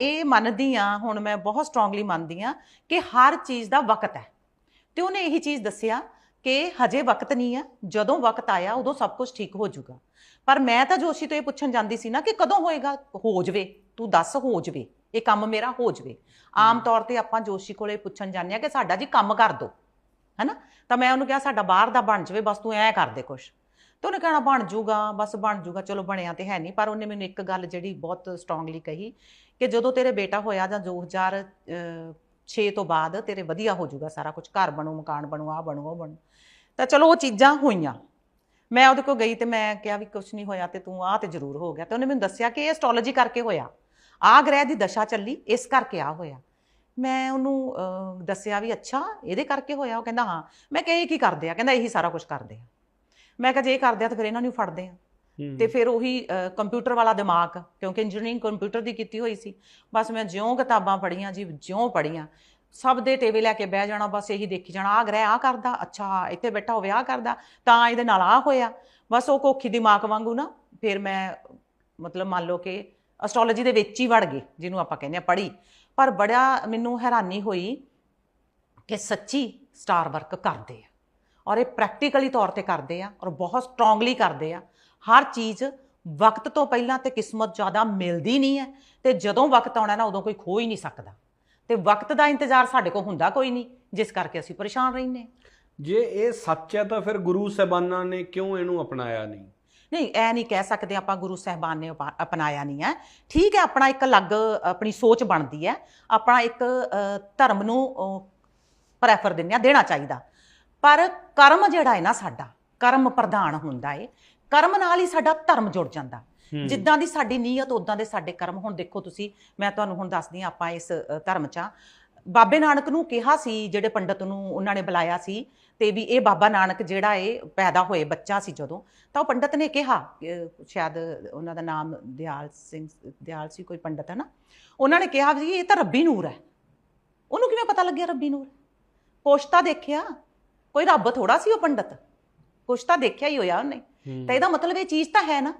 ਇਹ ਮੰਨਦੀ ਆ ਹੁਣ ਮੈਂ ਬਹੁਤ ਸਟਰੋਂਗਲੀ ਮੰਨਦੀ ਆ ਕਿ ਹਰ ਚੀਜ਼ ਦਾ ਵਕਤ ਹੈ। ਤੇ ਉਹਨੇ ਇਹੀ ਚੀਜ਼ ਦੱਸਿਆ ਕਿ ਹਜੇ ਵਕਤ ਨਹੀਂ ਆ ਜਦੋਂ ਵਕਤ ਆਇਆ ਉਦੋਂ ਸਭ ਕੁਝ ਠੀਕ ਹੋ ਜਾਊਗਾ। ਪਰ ਮੈਂ ਤਾਂ ਜੋਸ਼ੀ ਤੋਂ ਇਹ ਪੁੱਛਣ ਜਾਂਦੀ ਸੀ ਨਾ ਕਿ ਕਦੋਂ ਹੋਏਗਾ? ਹੋ ਜਵੇ ਤੂੰ ਦੱਸ ਹੋ ਜਵੇ ਇਹ ਕੰਮ ਮੇਰਾ ਹੋ ਜਵੇ। ਆਮ ਤੌਰ ਤੇ ਆਪਾਂ ਜੋਸ਼ੀ ਕੋਲੇ ਪੁੱਛਣ ਜਾਂਦੇ ਆ ਕਿ ਸਾਡਾ ਜੀ ਕੰਮ ਕਰ ਦੋ ਹੈਨਾ? ਤਾਂ ਮੈਂ ਉਹਨੂੰ ਕਿਹਾ ਸਾਡਾ ਬਾਹਰ ਦਾ ਬਣ ਜਵੇ ਬਸ ਤੂੰ ਐ ਕਰ ਦੇ ਕੁਛ। ਤੇ ਉਹਨੇ ਕਹਿਣਾ ਬਣ ਜੂਗਾ, ਬਸ ਬਣ ਜੂਗਾ, ਚਲੋ ਬਣਿਆ ਤੇ ਹੈ ਨਹੀਂ, ਪਰ ਉਹਨੇ ਮੈਨੂੰ ਇੱਕ ਗੱਲ ਜਿਹੜੀ ਬਹੁਤ ਸਟਰੋਂਗਲੀ ਕਹੀ ਕਿ ਜਦੋਂ ਤੇਰੇ ਬੇਟਾ ਹੋਇਆ ਜਾਂ 2006 ਤੋਂ ਬਾਅਦ ਤੇਰੇ ਵਧੀਆ ਹੋ ਜਾਊਗਾ ਸਾਰਾ ਕੁਝ ਘਰ ਬਣੂ, ਮਕਾਨ ਬਣੂ ਆ ਬਣੂ, ਉਹ ਬਣੂ, ਤਾਂ ਚਲੋ ਉਹ ਚੀਜ਼ਾਂ ਹੋਈਆਂ। ਮੈਂ ਉਹਦੇ ਕੋਲ ਗਈ ਤੇ ਮੈਂ ਕਿਹਾ ਵੀ ਕੁਝ ਨਹੀਂ ਹੋਇਆ ਤੇ ਤੂੰ ਆਹ ਤੇ ਜ਼ਰੂਰ ਹੋ ਗਿਆ। ਤੇ ਉਹਨੇ ਮੈਨੂੰ ਦੱਸਿਆ ਕਿ ਇਹ ਐਸਟ੍ਰੋਲੋਜੀ ਕਰਕੇ ਹੋਇਆ। ਆ ਗ੍ਰਹਿ ਦੀ ਦਸ਼ਾ ਚੱਲੀ, ਇਸ ਕਰਕੇ ਆ ਹੋਇਆ। ਮੈਂ ਉਹਨੂੰ ਦੱਸਿਆ ਵੀ ਅੱਛਾ, ਇਹਦੇ ਕਰਕੇ ਹੋਇਆ। ਉਹ ਕਹਿੰਦਾ, ਹਾਂ। ਮੈਂ ਕਿਹਾ, ਇਹ ਕੀ ਕਰਦੇ ਆ? ਕਹਿੰਦਾ, ਇਹੀ ਸਾਰਾ ਕੁਝ ਕਰਦੇ ਆ। ਮੈਂ ਕਿਹਾ ਜੇ ਇਹ ਕਰਦੇ ਆ ਤਾਂ ਫਿਰ ਇਹਨਾਂ ਨੂੰ ਫੜਦੇ ਆ। ਤੇ ਫਿਰ ਉਹੀ ਕੰਪਿਊਟਰ ਵਾਲਾ ਦਿਮਾਗ ਕਿਉਂਕਿ ਇੰਜੀਨੀਅਰਿੰਗ ਕੰਪਿਊਟਰ ਦੀ ਕੀਤੀ ਹੋਈ ਸੀ। ਬਸ ਮੈਂ ਜਿਉਂ ਕਿਤਾਬਾਂ ਪੜ੍ਹੀਆਂ ਜੀ ਜਿਉਂ ਪੜ੍ਹੀਆਂ। ਸਭ ਦੇ ਟੇਬਲ ਲੈ ਕੇ ਬਹਿ ਜਾਣਾ ਬਸ ਇਹੀ ਦੇਖੀ ਜਾਣਾ ਆ ਗ੍ਰਹਿ ਆ ਕਰਦਾ ਅੱਛਾ ਇੱਥੇ ਬੈਠਾ ਹੋਵੇ ਆ ਕਰਦਾ ਤਾਂ ਇਹਦੇ ਨਾਲ ਆ ਹੋਇਆ। ਬਸ ਉਹ ਕੋਖੀ ਦਿਮਾਗ ਵਾਂਗੂ ਨਾ ਫਿਰ ਮੈਂ ਮਤਲਬ ਮੰਨ ਲਓ ਕਿ ਐਸਟ੍ਰੋਲੋਜੀ ਦੇ ਵਿੱਚ ਹੀ ਵੜ ਗਏ ਜਿਹਨੂੰ ਆਪਾਂ ਕਹਿੰਦੇ ਆ ਪੜ੍ਹੀ। ਪਰ ਬੜਾ ਮੈਨੂੰ ਹੈਰਾਨੀ ਹੋਈ ਕਿ ਸੱਚੀ ਸਟਾਰ ਵਰਕ ਕਰਦੇ ਆ। ਔਰ ਇਹ ਪ੍ਰੈਕਟੀਕਲੀ ਤੌਰ ਤੇ ਕਰਦੇ ਆ ਔਰ ਬਹੁਤ ਸਟਰੋਂਗਲੀ ਕਰਦੇ ਆ। ਹਰ ਚੀਜ਼ ਵਕਤ ਤੋਂ ਪਹਿਲਾਂ ਤੇ ਕਿਸਮਤ ਜ਼ਿਆਦਾ ਮਿਲਦੀ ਨਹੀਂ ਹੈ ਤੇ ਜਦੋਂ ਵਕਤ ਆਉਣਾ ਨਾ ਉਦੋਂ ਕੋਈ ਖੋ ਹੀ ਨਹੀਂ ਸਕਦਾ। ਤੇ ਵਕਤ ਦਾ ਇੰਤਜ਼ਾਰ ਸਾਡੇ ਕੋਲ ਹੁੰਦਾ ਕੋਈ ਨਹੀਂ ਜਿਸ ਕਰਕੇ ਅਸੀਂ ਪਰੇਸ਼ਾਨ ਰਹਿੰਦੇ। ਜੇ ਇਹ ਸੱਚ ਹੈ ਤਾਂ ਫਿਰ ਗੁਰੂ ਸਾਹਿਬਾਨਾਂ ਨੇ ਕਿਉਂ ਇਹਨੂੰ ਅਪਣਾਇਆ ਨਹੀਂ? ਨਹੀਂ ਐ ਨਹੀਂ ਕਹਿ ਸਕਦੇ ਆਪਾਂ ਗੁਰੂ ਸਾਹਿਬਾਨ ਨੇ ਅਪਣਾਇਆ ਨਹੀਂ ਹੈ। ਠੀਕ ਹੈ ਆਪਣਾ ਇੱਕ ਅਲੱਗ ਆਪਣੀ ਸੋਚ ਬਣਦੀ ਹੈ। ਆਪਣਾ ਇੱਕ ਧਰਮ ਨੂੰ ਪ੍ਰੈਫਰ ਦਿੰਦੇ ਆ ਦੇਣਾ ਚਾਹੀਦਾ। ਪਰ ਕਰਮ ਜਿਹੜਾ ਹੈ ਨਾ ਸਾਡਾ ਕਰਮ ਪ੍ਰਧਾਨ ਹੁੰਦਾ ਏ। ਕਰਮ ਨਾਲ ਹੀ ਸਾਡਾ ਧਰਮ ਜੁੜ ਜਾਂਦਾ। ਜਿੱਦਾਂ ਦੀ ਸਾਡੀ ਨੀਅਤ ਉਦਾਂ ਦੇ ਸਾਡੇ ਕਰਮ। ਹੁਣ ਦੇਖੋ ਤੁਸੀਂ ਮੈਂ ਤੁਹਾਨੂੰ ਹੁਣ ਦੱਸਦੀ ਹਾਂ ਆਪਾਂ ਇਸ ਧਰਮ 'ਚ ਆ। ਬਾਬੇ ਨਾਨਕ ਨੂੰ ਕਿਹਾ ਸੀ ਜਿਹੜੇ ਪੰਡਤ ਨੂੰ ਉਹਨਾਂ ਨੇ ਬੁਲਾਇਆ ਸੀ ਤੇ ਵੀ ਇਹ ਬਾਬਾ ਨਾਨਕ ਜਿਹੜਾ ਏ ਪੈਦਾ ਹੋਏ ਬੱਚਾ ਸੀ ਜਦੋਂ ਤਾਂ ਉਹ ਪੰਡਤ ਨੇ ਕਿਹਾ ਸ਼ਾਇਦ ਉਹਨਾਂ ਦਾ ਨਾਮ ਦਿਆਲ ਸਿੰਘ ਦਿਆਲ ਸੀ ਕੋਈ ਪੰਡਤ ਹੈ ਨਾ? ਉਹਨਾਂ ਨੇ ਕਿਹਾ ਵੀ ਇਹ ਤਾਂ ਰੱਬੀ ਨੂਰ ਹੈ। ਉਹਨੂੰ ਕਿਵੇਂ ਪਤਾ ਲੱਗਿਆ ਰੱਬੀ ਨੂਰ? ਕੁਛ ਤਾਂ ਦੇਖਿਆ। ਕੋਈ ਰੱਬ ਥੋੜਾ ਸੀ ਉਹ ਪੰਡਤ? ਕੁਛ ਤਾਂ ਦੇਖਿਆ ਹੀ ਹੋਇਆ ਉਹਨੇ। ਤਾਂ ਇਹਦਾ ਮਤਲਬ ਇਹ ਚੀਜ਼ ਤਾਂ ਹੈ ਨਾ।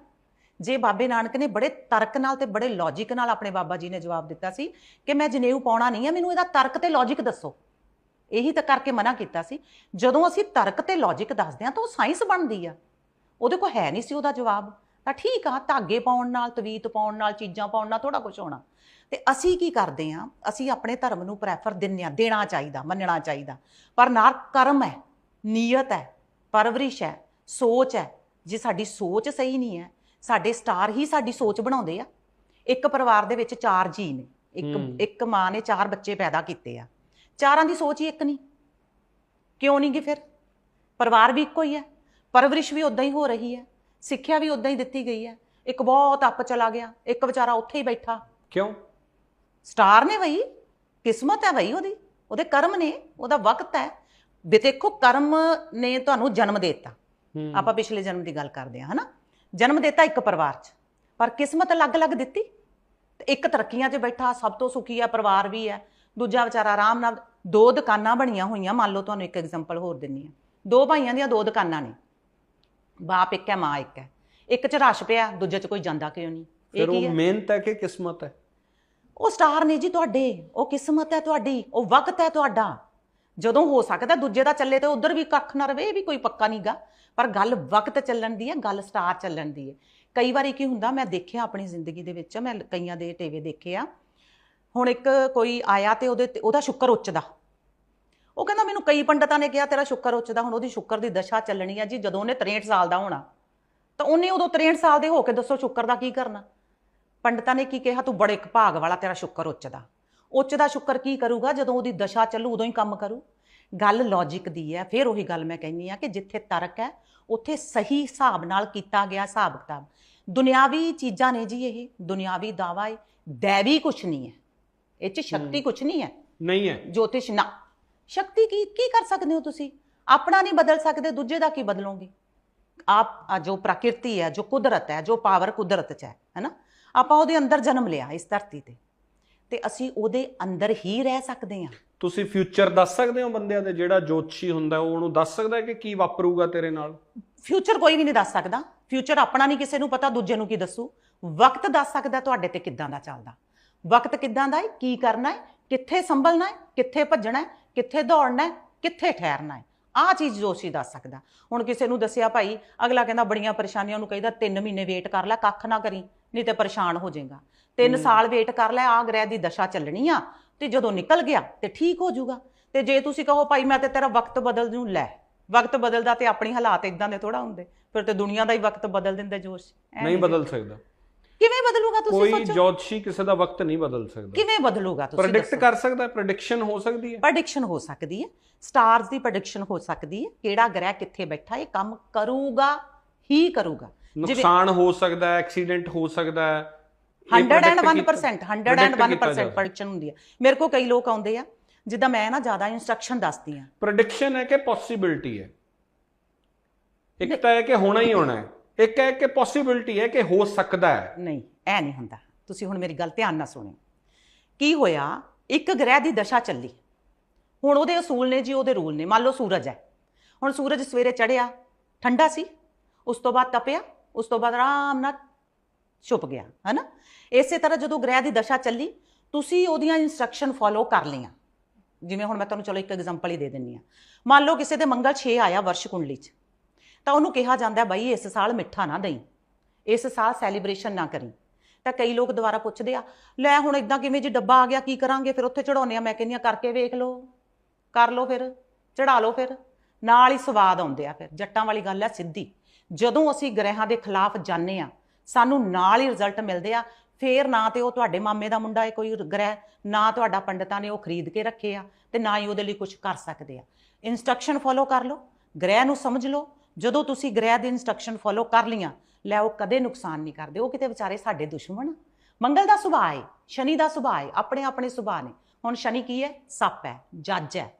ਜੇ ਬਾਬੇ ਨਾਨਕ ਨੇ ਬੜੇ ਤਰਕ ਨਾਲ ਤੇ ਬੜੇ ਲੌਜੀਕ ਨਾਲ ਆਪਣੇ ਬਾਬਾ ਜੀ ਨੇ ਜਵਾਬ ਦਿੱਤਾ ਸੀ ਕਿ ਮੈਂ ਜਨੇਊ ਪਾਉਣਾ ਨਹੀਂ ਹੈ ਮੈਨੂੰ ਇਹਦਾ ਤਰਕ ਤੇ ਲੌਜੀਕ ਦੱਸੋ। ਇਹੀ ਤਾਂ ਕਰਕੇ ਮਨਾ ਕੀਤਾ ਸੀ। ਜਦੋਂ ਅਸੀਂ ਤਰਕ ਤੇ ਲੌਜੀਕ ਦੱਸਦੇ ਹਾਂ ਤਾਂ ਉਹ ਸਾਇੰਸ ਬਣਦੀ ਆ। ਉਹਦੇ ਕੋਲ ਹੈ ਨਹੀਂ ਸੀ ਉਹਦਾ ਜਵਾਬ। ਤਾਂ ਠੀਕ ਆ ਧਾਗੇ ਪਾਉਣ ਨਾਲ ਤਵੀਤ ਪਾਉਣ ਨਾਲ ਚੀਜ਼ਾਂ ਪਾਉਣ ਨਾਲ ਥੋੜਾ ਕੁਝ ਹੋਣਾ। ਤੇ ਅਸੀਂ ਕੀ ਕਰਦੇ ਆ? ਅਸੀਂ ਆਪਣੇ ਧਰਮ ਨੂੰ ਪ੍ਰੈਫਰ ਦਿੰਨੇ ਆ ਦੇਣਾ ਚਾਹੀਦਾ ਮੰਨਣਾ ਚਾਹੀਦਾ। ਪਰ ਨਾਲ ਕਰਮ ਹੈ ਨੀਅਤ ਹੈ ਪਰਵਰਿਸ਼ ਹੈ ਸੋਚ ਹੈ। ਜੇ ਸਾਡੀ ਸੋਚ ਸਹੀ ਨਹੀਂ ਹੈ ਸਾਡੇ ਸਟਾਰ ਹੀ ਸਾਡੀ ਸੋਚ ਬਣਾਉਂਦੇ ਆ। ਇੱਕ ਪਰਿਵਾਰ ਦੇ ਵਿੱਚ ਚਾਰ ਜੀ ਨੇ ਇੱਕ ਇੱਕ ਮਾਂ ਨੇ ਚਾਰ ਬੱਚੇ ਪੈਦਾ ਕੀਤੇ ਆ। ਚਾਰਾਂ ਦੀ ਸੋਚ ਹੀ ਇੱਕ ਨਹੀਂ। ਕਿਉਂ ਨਹੀਂ ਗੀ ਫਿਰ? ਪਰਿਵਾਰ ਵੀ ਇੱਕੋ ਹੀ ਹੈ ਪਰਵਰਿਸ਼ ਵੀ ਉਦਾਂ ਹੀ ਹੋ ਰਹੀ ਹੈ। ਸਿੱਖਿਆ ਵੀ ਉਦਾਂ ਹੀ ਦਿੱਤੀ ਗਈ ਹੈ। ਇੱਕ ਬਹੁਤ ਅੱਪ ਚਲਾ ਗਿਆ ਇੱਕ ਵਿਚਾਰਾ ਉੱਥੇ ਹੀ ਬੈਠਾ। ਕਿਉਂ? ਸਟਾਰ ਨੇ ਬਈ ਕਿਸਮਤ ਹੈ ਬਈ ਉਹਦੀ ਉਹਦੇ ਕਰਮ ਨੇ ਉਹਦਾ ਵਕਤ ਹੈ। ਵੀ ਦੇਖੋ ਕਰਮ ਨੇ ਤੁਹਾਨੂੰ ਜਨਮ ਦਿੱਤਾ। ਆਪਾਂ ਪਿਛਲੇ ਜਨਮ ਦੀ ਗੱਲ ਕਰਦੇ ਹਾਂ ਹਨਾ? ਜਨਮ ਦਿੱਤਾ ਇੱਕ ਪਰਿਵਾਰ 'ਚ। ਪਰ ਕਿਸਮਤ ਅਲੱਗ-ਅਲੱਗ ਦਿੱਤੀ। ਤੇ ਇੱਕ ਤਰੱਕੀਆਂ 'ਚ ਬੈਠਾ ਸਭ ਤੋਂ ਸੁਖੀ ਆ ਪਰਿਵਾਰ ਵੀ ਹੈ। ਦੂਜਾ ਵਿਚਾਰਾ ਆਰਾਮ ਨਾਲ ਦੋ ਦੁਕਾਨਾਂ ਬਣੀਆਂ ਹੋਈਆਂ ਮੰਨ ਲਓ ਤੁਹਾਨੂੰ ਇੱਕ ਐਗਜ਼ਾਮਪਲ ਹੋਰ ਦਿੰਨੀ ਆ ਦੋ ਭਾਈਆਂ ਦੀਆਂ ਦੋ ਦੁਕਾਨਾਂ ਨੇ। ਬਾਪ ਇੱਕ ਹੈ ਮਾਂ ਇੱਕ ਹੈ। ਇੱਕ 'ਚ ਰਸ਼ ਪਿਆ ਦੂਜੇ 'ਚ ਕੋਈ ਜਾਂਦਾ ਕਿਉਂ ਨਹੀਂ? ਇਹ ਫਿਰ ਕੀ ਉਹ ਹੈ? ਮਿਹਨਤ ਹੈ ਕਿ ਕਿਸਮਤ ਹੈ? ਉਹ ਸਟਾਰ ਨੇ ਜੀ ਤੁਹਾਡੇ ਉਹ ਕਿਸਮਤ ਹੈ ਤੁਹਾਡੀ ਉਹ ਵਕਤ ਹੈ ਤੁਹਾਡਾ। ਜਦੋਂ ਹੋ ਸਕਦਾ ਦੂਜੇ ਦਾ ਚੱਲੇ ਤੇ ਉਧਰ ਵੀ ਕੱਖ ਨਾ ਰਵੇ ਇਹ ਵੀ ਕੋਈ ਪੱਕਾ ਨਹੀਂਗਾ ਪਰ ਗੱਲ ਵਕਤ ਚੱਲਣ ਦੀ ਹੈ ਗੱਲ ਸਟਾਰ ਚੱਲਣ ਦੀ ਹੈ। ਕਈ ਵਾਰੀ ਕੀ ਹੁੰਦਾ ਮੈਂ ਦੇਖਿਆ ਆਪਣੀ ਜ਼ਿੰਦਗੀ ਦੇ ਵਿੱਚ ਮੈਂ ਕਈਆਂ ਦੇ ਟੇਵੇ ਦੇਖੇ ਆ। ਹੁਣ ਇੱਕ ਕੋਈ ਆਇਆ ਤੇ ਉਹਦੇ ਤੇ- ਉਹਦਾ ਸ਼ੁਕਰ ਉੱਚਦਾ। ਉਹ ਕਹਿੰਦਾ ਮੈਨੂੰ ਕਈ ਪੰਡਤਾਂ ਨੇ ਕਿਹਾ ਤੇਰਾ ਸ਼ੁਕਰ ਉੱਚਦਾ ਹੁਣ ਉਹਦੀ ਸ਼ੁਕਰ ਦੀ ਦਸ਼ਾ ਚੱਲਣੀ ਹੈ ਜੀ ਜਦੋਂ ਉਹਨੇ 63 ਸਾਲ ਦਾ ਹੋਣਾ। ਤਾਂ ਉਹਨੇ ਉਦੋਂ 63 ਸਾਲ ਦੇ ਹੋ ਕੇ ਦੱਸੋ ਸ਼ੁਕਰ ਦਾ ਕੀ ਕਰਨਾ? ਪੰਡਤਾਂ ਨੇ ਕੀ ਕਿਹਾ? ਤੂੰ ਬੜੇ ਭਾਗ ਵਾਲਾ ਤੇਰਾ ਸ਼ੁਕਰ ਉੱਚਦਾ ਉੱਚਦਾ ਸ਼ੁਕਰ ਕੀ ਕਰੂਗਾ? ਜਦੋਂ ਉਹਦੀ ਦਸ਼ਾ ਚੱਲੂ ਉਦੋਂ ਹੀ ਕੰਮ ਕਰੂ। ਗੱਲ ਲੌਜੀਕ ਦੀ ਹੈ। ਫਿਰ ਉਹੀ ਗੱਲ ਮੈਂ ਕਹਿੰਨੀ ਆ ਕਿ ਜਿੱਥੇ ਤਰਕ ਹੈ ਉੱਥੇ ਸਹੀ ਹਿਸਾਬ ਨਾਲ ਕੀਤਾ ਗਿਆ ਹਿਸਾਬ ਕਿਤਾਬ। ਦੁਨਿਆਵੀ ਚੀਜ਼ਾਂ ਨੇ ਜੀ ਇਹ। ਦੁਨਿਆਵੀ ਦਾਵਾ ਹੈ ਦੇਵੀ ਕੁਛ ਨਹੀਂ ਹੈ। ਇਹ ਚ ਸ਼ਕਤੀ ਕੁਛ ਨਹੀਂ ਹੈ। ਨਹੀਂ ਹੈ। ਜੋਤਿਸ਼ ਨਾ। ਸ਼ਕਤੀ ਕੀ ਕੀ ਕਰ ਸਕਦੇ ਹੋ ਤੁਸੀਂ? ਆਪਣਾ ਨਹੀਂ ਬਦਲ ਸਕਦੇ ਦੂਜੇ ਦਾ ਕੀ ਬਦਲੋਗੇ? ਆਪ ਆ ਜੋ ਪ੍ਰਕਿਰਤੀ ਹੈ ਜੋ ਕੁਦਰਤ ਹੈ ਜੋ ਪਾਵਰ ਕੁਦਰਤ 'ਚ ਹੈ ਹੈਨਾ ਆਪਾਂ ਉਹਦੇ ਅੰਦਰ ਜਨਮ ਲਿਆ ਇਸ ਧਰਤੀ ਤੇ। ਤੇ ਅਸੀਂ ਉਹਦੇ ਅੰਦਰ ਹੀ ਰਹਿ ਸਕਦੇ ਹਾਂ। ਤੁਸੀਂ ਫਿਊਚਰ ਦੱਸ ਸਕਦੇ ਹੋ ਬੰਦਿਆਂ ਦੇ ਜਿਹੜਾ ਜੋਤਸ਼ੀ ਹੁੰਦਾ ਉਹ ਉਹਨੂੰ ਦੱਸ ਸਕਦਾ ਹੈ ਕਿ ਕੀ ਵਾਪਰੂਗਾ ਤੇਰੇ ਨਾਲ? ਫਿਊਚਰ ਕੋਈ ਵੀ ਨਹੀਂ ਦੱਸ ਸਕਦਾ। ਫਿਊਚਰ ਆਪਣਾ ਨਹੀਂ ਕਿਸੇ ਨੂੰ ਪਤਾ ਦੂਜੇ ਨੂੰ ਕੀ ਦੱਸੂ? ਵਕਤ ਦੱਸ ਸਕਦਾ ਤੁਹਾਡੇ ਤੇ ਕਿੱਦਾਂ ਦਾ ਚੱਲਦਾ। ਵਕਤ ਕਿੱਦਾਂ ਦਾ ਹੈ? ਕੀ ਕਰਨਾ ਹੈ? ਕਿੱਥੇ ਸੰਭਲਣਾ ਹੈ ਕਿੱਥੇ ਭੱਜਣਾ ਹੈ ਕਿੱਥੇ ਦੌੜਨਾ ਹੈ ਕਿੱਥੇ ਠਹਿਰਨਾ ਹੈ। ਆਹ ਚੀਜ਼ ਜੋਸ਼ੀ ਦੱਸ ਸਕਦਾ। ਹੁਣ ਕਿਸੇ ਨੂੰ ਦੱਸਿਆ ਭਾਈ ਅਗਲਾ ਕਹਿੰਦਾ ਬੜੀਆਂ ਪਰੇਸ਼ਾਨੀਆਂ ਨੂੰ ਕਹਿੰਦਾ 3 ਮਹੀਨੇ ਵੇਟ ਕਰ ਲੈ ਕੱਖ ਨਾ ਕਰੀ ਨਹੀਂ ਤੇ ਪਰੇਸ਼ਾਨ ਹੋ ਜਾਏਗਾ। 3 ਸਾਲ ਵੇਟ ਕਰ ਲੈ ਆ ਗ੍ਰਹਿ ਦੀ ਦਸ਼ਾ ਚੱਲਣੀ ਆ ਤੇ ਜਦੋਂ ਨਿਕਲ ਗਿਆ ਤੇ ਠੀਕ ਹੋ ਜਾਊਗਾ। ਤੇ ਜੇ ਤੁਸੀਂ ਕਹੋ ਭਾਈ ਮੈਂ ਤੇ ਤੇਰਾ ਵਕਤ ਬਦਲ ਦੂੰ ਲੈ ਵਕਤ ਬਦਲਦਾ ਤੇ ਆਪਣੀ ਹਾਲਾਤ ਇਦਾਂ ਦੇ ਥੋੜਾ ਹੁੰਦੇ ਫਿਰ ਤੇ ਦੁਨੀਆ ਦਾ ਹੀ ਵਕਤ ਬਦਲ ਦਿੰਦੇ ਜੋਸ਼। ਨਹੀਂ ਬਦਲ ਸਕਦਾ। ਕਿਵੇਂ ਬਦਲੂਗਾ ਤੁਸੀਂ ਕੋਈ ਸੋਚੋ? ਜੋਤਸ਼ੀ ਕਿਸੇ ਦਾ ਵਕਤ ਨਹੀਂ ਬਦਲ ਸਕਦਾ। ਕਿਵੇਂ ਬਦਲੂਗਾ ਤੁਸੀਂ ਪ੍ਰੈਡਿਕਟ ਕਰ ਸਕਦਾ ਪ੍ਰੈਡਿਕਸ਼ਨ ਹੋ ਸਕਦੀ ਹੈ। ਪ੍ਰੈਡਿਕਸ਼ਨ ਹੋ ਸਕਦੀ ਹੈ। ਸਟਾਰਸ ਦੀ ਪ੍ਰੈਡਿਕਸ਼ਨ ਹੋ ਸਕਦੀ ਹੈ। ਕਿਹੜਾ ਗ੍ਰਹਿ ਕਿੱਥੇ ਬੈਠਾ ਇਹ ਕੰਮ ਕਰੂਗਾ ਹੀ ਕਰੂਗਾ। ਨੁਕਸਾਨ ਹੋ ਸਕਦਾ ਹੈ ਐਕਸੀਡੈਂਟ ਹੋ ਸਕਦਾ ਹੈ। ਇਹ predict 101% ਕੀਤਾ- 101% predict ਕੀਤਾ ਜਾ ਪ੍ਰੈਡਿਕਸ਼ਨ ਹੁੰਦੀ ਹੈ। ਮੇਰੇ ਕੋਲ ਕਈ ਲੋਕ ਆਉਂਦੇ ਆ ਜਿੱਦਾਂ ਮੈਂ ਨਾ ਜ਼ਿਆਦਾ ਇਨਸਟਰਕਸ਼ਨ ਦੱਸਦੀ ਆ ਪ੍ਰੈਡਿਕਸ਼ਨ ਹੈ ਕਿ ਪੋਸਿਬਿਲਿਟੀ ਹੈ। ਇੱਕ ਤਾਂ ਹੈ ਕਿ ਹੋਣਾ ਹੀ ਹੋਣਾ ਹੈ। ਇੱਕ ਹੈ ਕਿ ਪੋਸਿਬਿਲਿਟੀ ਹੈ ਕਿ ਹੋ ਸਕਦਾ ਹੈ। ਨਹੀਂ ਐ ਨਹੀਂ ਹੁੰਦਾ। ਤੁਸੀਂ ਹੁਣ ਮੇਰੀ ਗੱਲ ਧਿਆਨ ਨਾਲ ਸੁਣਿਓ। ਕੀ ਹੋਇਆ? ਇੱਕ ਗ੍ਰਹਿ ਦੀ ਦਸ਼ਾ ਚੱਲੀ। ਹੁਣ ਉਹਦੇ ਅਸੂਲ ਨੇ ਜੀ, ਉਹਦੇ ਰੂਲ ਨੇ। ਮੰਨ ਲਓ ਸੂਰਜ ਹੈ। ਹੁਣ ਸੂਰਜ ਸਵੇਰੇ ਚੜਿਆ ਠੰਡਾ ਸੀ। ਉਸ ਤੋਂ ਬਾਅਦ ਤਪਿਆ, ਉਸ ਤੋਂ ਬਾਅਦ ਆਰਾਮ ਨਾਲ ਛੁਪ ਗਿਆ, ਹੈਨਾ? ਇਸੇ ਤਰ੍ਹਾਂ ਜਦੋਂ ਗ੍ਰਹਿ ਦੀ ਦਸ਼ਾ ਚੱਲੀ, ਤੁਸੀਂ ਉਹਦੀਆਂ ਇਨਸਟਰਕਸ਼ਨ ਫੋਲੋ ਕਰ ਲਈਆਂ। ਜਿਵੇਂ ਹੁਣ ਮੈਂ ਤੁਹਾਨੂੰ ਚਲੋ ਇੱਕ ਐਗਜ਼ਾਮਪਲ ਹੀ ਦੇ ਦਿੰਨੀ ਆ ਮੰਨ ਲਓ ਕਿਸੇ ਦੇ ਮੰਗਲ 6 ਆਇਆ, ਵਰਸ਼ ਕੁੰਡਲੀ 'ਚ। ਤਾਂ ਉਹਨੂੰ ਕਿਹਾ ਜਾਂਦਾ, ਬਾਈ ਇਸ ਸਾਲ ਮਿੱਠਾ ਨਾ ਦੇਈ, ਇਸ ਸਾਲ ਸੈਲੀਬ੍ਰੇਸ਼ਨ ਨਾ ਕਰੀ। ਤਾਂ ਕਈ ਲੋਕ ਦੁਬਾਰਾ ਪੁੱਛਦੇ ਆ, ਲੈ ਹੁਣ ਇਦਾਂ ਕਿਵੇਂ ਜੀ ਡੱਬਾ ਆ ਗਿਆ, ਕੀ ਕਰਾਂਗੇ? ਫਿਰ ਉੱਥੇ ਚੜਾਉਨੇ ਆ। ਮੈਂ ਕਹਿੰਦੀ ਆ ਕਰਕੇ ਵੇਖ ਲਓ, ਕਰ ਲਓ ਫਿਰ ਚੜਾ ਲਓ ਫਿਰ। ਨਾਲ ਹੀ ਸਵਾਦ ਆਉਂਦੇ ਆ ਫਿਰ, ਜੱਟਾਂ ਵਾਲੀ ਗੱਲ ਹੈ ਸਿੱਧੀ। ਜਦੋਂ ਅਸੀਂ ਗ੍ਰਹਿਾਂ ਦੇ ਖਿਲਾਫ ਜਾਂਦੇ ਆ, ਸਾਨੂੰ ਨਾਲ ਹੀ ਰਿਜ਼ਲਟ ਮਿਲਦੇ ਆ, ਫੇਰ ਨਾ ਤੇ ਉਹ ਤੁਹਾਡੇ ਮਾਮੇ ਦਾ ਮੁੰਡਾ ਹੈ ਕੋਈ ਗ੍ਰਹਿ, ਨਾ ਤੁਹਾਡਾ ਪੰਡਤਾਂ ਨੇ ਉਹ ਖਰੀਦ ਕੇ ਰੱਖੇ ਆ ਤੇ ਨਾ ਹੀ ਉਹਦੇ ਲਈ ਕੁਝ ਕਰ ਸਕਦੇ ਆ। ਇਨਸਟਰਕਸ਼ਨ ਫੋਲੋ ਕਰ ਲਓ, ਗ੍ਰਹਿ ਨੂੰ ਸਮਝ ਲਓ ਜਦੋਂ ਤੁਸੀਂ ਗ੍ਰਹਿ ਦੀ ਇਨਸਟਰਕਸ਼ਨ ਫੋਲੋ ਕਰ ਲੀਆਂ ਲੈ ਉਹ ਕਦੇ ਨੁਕਸਾਨ ਨਹੀਂ ਕਰਦੇ ਉਹ ਕਿਤੇ ਵਿਚਾਰੇ ਸਾਡੇ ਦੁਸ਼ਮਣ। ਮੰਗਲ ਦਾ ਸੁਭਾਅ ਹੈ ਸ਼ਨੀ ਦਾ ਸੁਭਾਅ ਹੈ ਆਪਣੇ ਆਪਣੇ ਸੁਭਾਅ ਨੇ। ਹੁਣ ਸ਼ਨੀ ਕੀ ਹੈ? ਸੱਪ ਹੈ ਜੱਜ ਹੈ।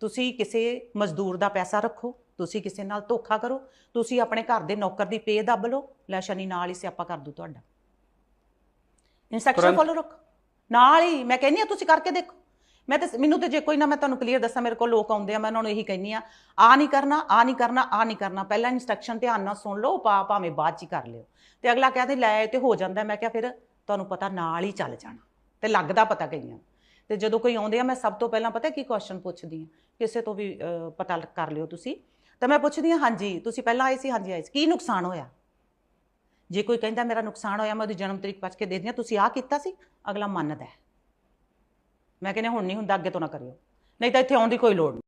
ਤੁਸੀਂ ਕਿਸੇ ਮਜ਼ਦੂਰ ਦਾ ਪੈਸਾ ਰੱਖੋ ਤੁਸੀਂ ਕਿਸੇ ਨਾਲ ਧੋਖਾ ਕਰੋ ਤੁਸੀਂ ਆਪਣੇ ਘਰ ਦੇ ਨੌਕਰ ਦੀ ਪੇ ਦੱਬ ਲਓ ਲੈ ਸ਼ਨੀ ਨਾਲ ਹੀ ਸਿਆਪਾ ਕਰ ਦੂ ਤੁਹਾਡਾ। ਇਨਸਟਰਕਸ਼ਨ। ਫੋਲੋ ਰੱਖੋ। ਨਾਲ ਹੀ ਮੈਂ ਕਹਿੰਨੀ ਆ ਤੁਸੀਂ ਕਰਕੇ ਦੇਖੋ। ਮੈਂ ਤੇ ਮੈਨੂੰ ਤੇ ਜੇ ਕੋਈ ਨਾ ਮੈਂ ਤੁਹਾਨੂੰ ਕਲੀਅਰ ਦੱਸਾਂ, ਮੇਰੇ ਕੋਲ ਲੋਕ ਆਉਂਦੇ ਆ, ਮੈਂ ਉਹਨਾਂ ਨੂੰ ਇਹੀ ਕਹਿੰਨੀ ਆ ਆ ਨਹੀਂ ਕਰਨਾ ਆ ਨਹੀਂ ਕਰਨਾ ਆ ਨਹੀਂ ਕਰਨਾ, ਪਹਿਲਾਂ ਇਨਸਟਰਕਸ਼ਨ ਧਿਆਨ ਨਾਲ ਸੁਣ ਲਓ, ਪਾ ਭਾਵੇਂ ਬਾਅਦ ਚ ਹੀ ਕਰ ਲਿਓ ਤੇ ਅਗਲਾ ਕਹਿੰਦੇ ਲੈ ਇਹ ਤੇ ਹੋ ਜਾਂਦਾ, ਮੈਂ ਕਿਹਾ ਫਿਰ ਤੁਹਾਨੂੰ ਪਤਾ ਨਾਲ ਹੀ ਚੱਲ ਜਾਣਾ, ਤੇ ਲੱਗਦਾ ਪਤਾ ਕਈਆਂ ਨੂੰ। ਤੇ ਜਦੋਂ ਕੋਈ ਆਉਂਦੇ ਆ, ਮੈਂ ਸਭ ਤੋਂ ਪਹਿਲਾਂ ਪਤਾ ਕੀ ਕੁਐਸਚਨ ਪੁੱਛਦੀ ਆ ਕਿਸੇ ਤੋਂ ਵੀ ਪਤਾ ਕਰ ਲਿਓ ਤੁਸੀਂ ਤਾਂ ਮੈਂ ਪੁੱਛਦੀ ਆ ਹਾਂਜੀ, ਤੁਸੀਂ ਪਹਿਲਾਂ ਆਏ ਸੀ, ਹਾਂਜੀ ਆਏ ਸੀ, ਕੀ ਨੁਕਸਾਨ ਹੋਇਆ ਜੇ ਕੋਈ ਕਹਿੰਦਾ ਮੇਰਾ ਨੁਕਸਾਨ ਹੋਇਆ, ਮੈਂ ਉਹਦੀ ਜਨਮ ਤਰੀਕ ਪੁੱਛ ਕੇ ਦੇ ਦਿੰਦੀ ਹਾਂ, ਤੁਸੀਂ ਆਹ ਕੀਤਾ ਸੀ ਅਗਲਾ ਮੰਨਦਾ ਹੈ। ਮੈਂ ਕਹਿੰਦੇ ਹਾਂ, ਹੁਣ ਨਹੀਂ ਹੁੰਦਾ ਅੱਗੇ ਤੋਂ ਨਾ ਕਰਿਓ। ਨਹੀਂ ਤਾਂ ਇੱਥੇ ਆਉਣ ਦੀ ਕੋਈ ਲੋੜ ਨਹੀਂ